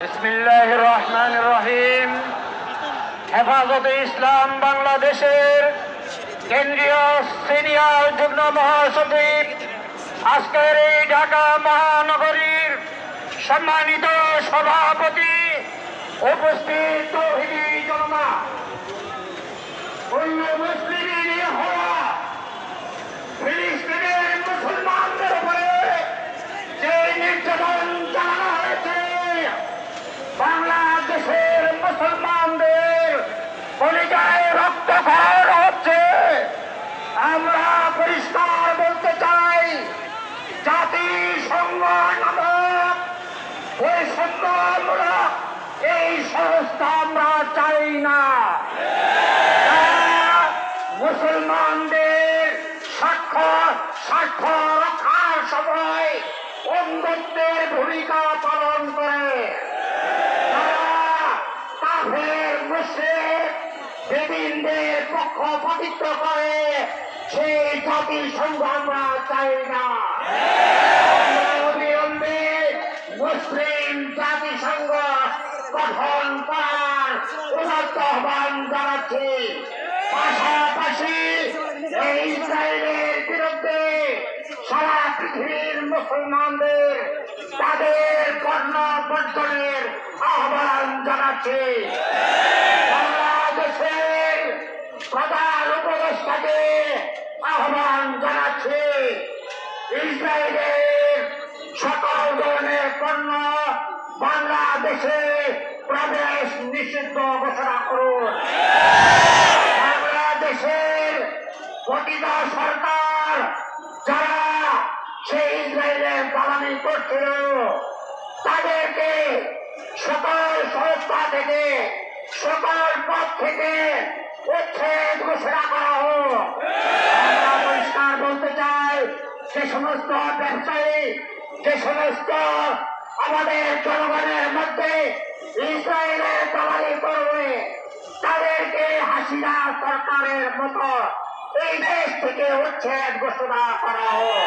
বিসমিল্লাহ রহমান রহিম। হেফাজতে ইসলাম বাংলাদেশের কেন্দ্রীয় সিনিয়র যুগ্ম মহাসচিব, আজকের এই ঢাকা মহানগরীর সম্মানিত সভাপতি, উপস্থিত জনতা। মুসলিম মুসলমানদের কলিজায় রক্ত খর হচ্ছে। আমরা পরিষ্কার বলতে চাই জাতিসংঘ নামক এই সন্ন্যামূলক এই সংস্থা আমরা চাই না। মুসলমানদের সাক্ষ্য স্বার্থ রক্ষার সময় অঙ্গত্বের ভূমিকা পালন করে। বেদিনদের পক্ষপাতিত্ব করে, সেই জাতিসংঘ আমরা চাই না। অবিলম্বে মুসলিম জাতিসংঘ গঠন করার উদাত্ত আহ্বান জানাচ্ছি। পাশাপাশি ইসরায়েলের বিরুদ্ধে সারা পৃথিবীর মুসলমানদের তাদের কর্ণ বর্জনের আহ্বান জানাচ্ছি বাংলাদেশের প্রধান উপদেষ্টাকে আহ্বান জানাচ্ছি ইসরায়েলের সকল ধরনের পণ্য বাংলাদেশে প্রবেশ নিষিদ্ধ ঘোষণা করুন। বাংলাদেশের প্রতিটা সরকার যারা সেই ইসরায়েলের দালানি করছিল, তাদেরকে সকল সংস্থা থেকে, সকল পদ থেকে উচ্ছেদ ঘোষণা করা হোক আমরা পরিষ্কার বলতে চাই যে সমস্ত ব্যবসায়ী, যে সমস্ত আমাদের জনগণের মধ্যে ইসরায়েলের দালালি করবে, তাদেরকে হাসিনা সরকারের মতো এই দেশ থেকে উচ্ছেদ ঘোষণা করা হোক।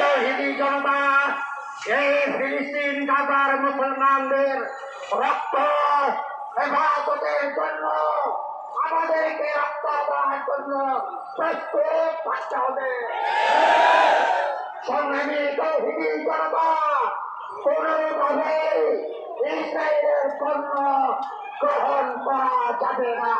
তৌহিদি জনতা, এই ফিলিস্তিন গাজার মুসলমানদের রক্ত হেফাজতের জন্য, আমাদেরকে রক্ত দেওয়ার জন্য প্রস্তুত থাকতে হবে। তৌহিদি জনতা কোনোভাবে ইসরায়েলের পণ্য গ্রহণ করা যাবে না।